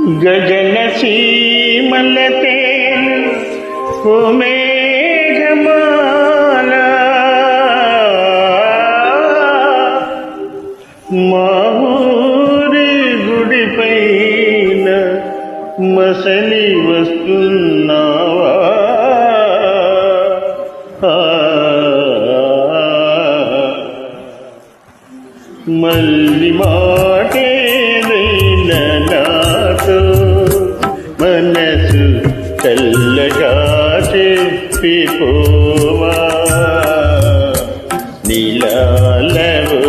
గగన సీమలతే మేఘమాల మా ఊరి గుడి మసలి వస్తున్నావా? మల్లి మాటే మనసు చల్లగా చెప్పిపోవా. నీలాలవో